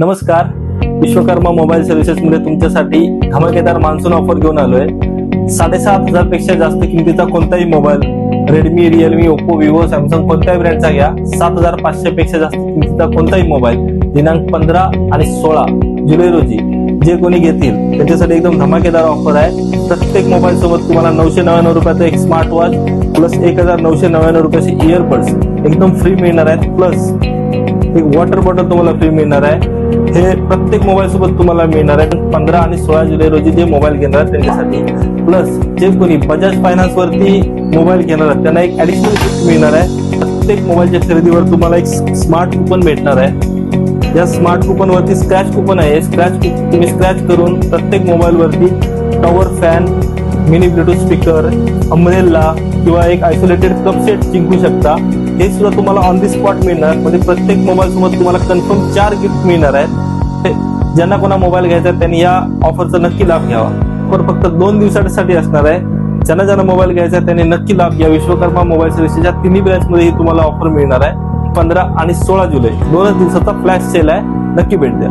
नमस्कार. Vishwakarma mobile services मध्ये तुमच्यासाठी धमाकेदार मान्सून ऑफर घेऊन आलोय. साडेसात हजारपेक्षा जास्त किमतीचा कोणताही mobile Redmi Realme Oppo Vivo Samsung कोणत्याही ब्रँडचा घ्या. सात हजार पाचशे पेक्षा जास्त किमतीचा कोणताही मोबाईल दिनांक पंधरा आणि सोळा जुलै रोजी. जे कोणी घेतील त्यांच्यासाठी एकदम धमाकेदार ऑफर आहे. प्रत्येक मोबाईल सोबत तुम्हाला नऊशे नव्याण्णव रुपयाचं एक स्मार्ट वॉच प्लस एक हजार नऊशे नव्याण्णव रुपयाचे इयरबड्स एकदम फ्री मिळणार आहेत. प्लस एक वॉटर बॉटल तुम्हाला फ्री मिळणार आहे. हे प्रत्येक मोबाईल सोबत तुम्हाला मिळणार आहे. पंधरा आणि सोळा जुलै रोजी जे मोबाईल घेणार आहेत त्यांच्यासाठी. प्लस जे कोणी बजाज फायनान्स वरती मोबाईल घेणार आहेत त्यांना एक ऍडिशनल गिफ्ट मिळणार आहे. प्रत्येक मोबाईलच्या खरेदीवर तुम्हाला एक स्मार्ट कुपन भेटणार आहे. या स्मार्ट कुपन वरती स्क्रॅच कुपन आहे. स्क्रॅच तुम्ही स्क्रॅच करून प्रत्येक मोबाईल वरती tower fan mini bluetooth speaker umbrella किंवा एक आयसोलेटेड कप सेट जिंकू शकता. हे सुद्धा तुम्हाला ऑन दी स्पॉट मिळणार. म्हणजे प्रत्येक मोबाईल सोबत तुम्हाला कन्फर्म चार गिफ्ट मिळणार आहेत. ते ज्यांना कोणा मोबाईल घ्यायचा आहे त्यांनी या ऑफरचा नक्की लाभ घ्यावा. ऑफर फक्त दोन दिवसासाठी असणार आहे ज्यांना ज्यांना मोबाईल घ्यायचा आहे त्यांनी नक्की लाभ घ्या. विश्वकर्मा मोबाईल सर्व्हिसेसच्या तिन्ही ब्रँचमध्ये ही तुम्हाला ऑफर मिळणार आहे. पंधरा आणि सोळा जुलै. दोनच दिवसाचा फ्लॅश सेल आहे. नक्की भेट द्या.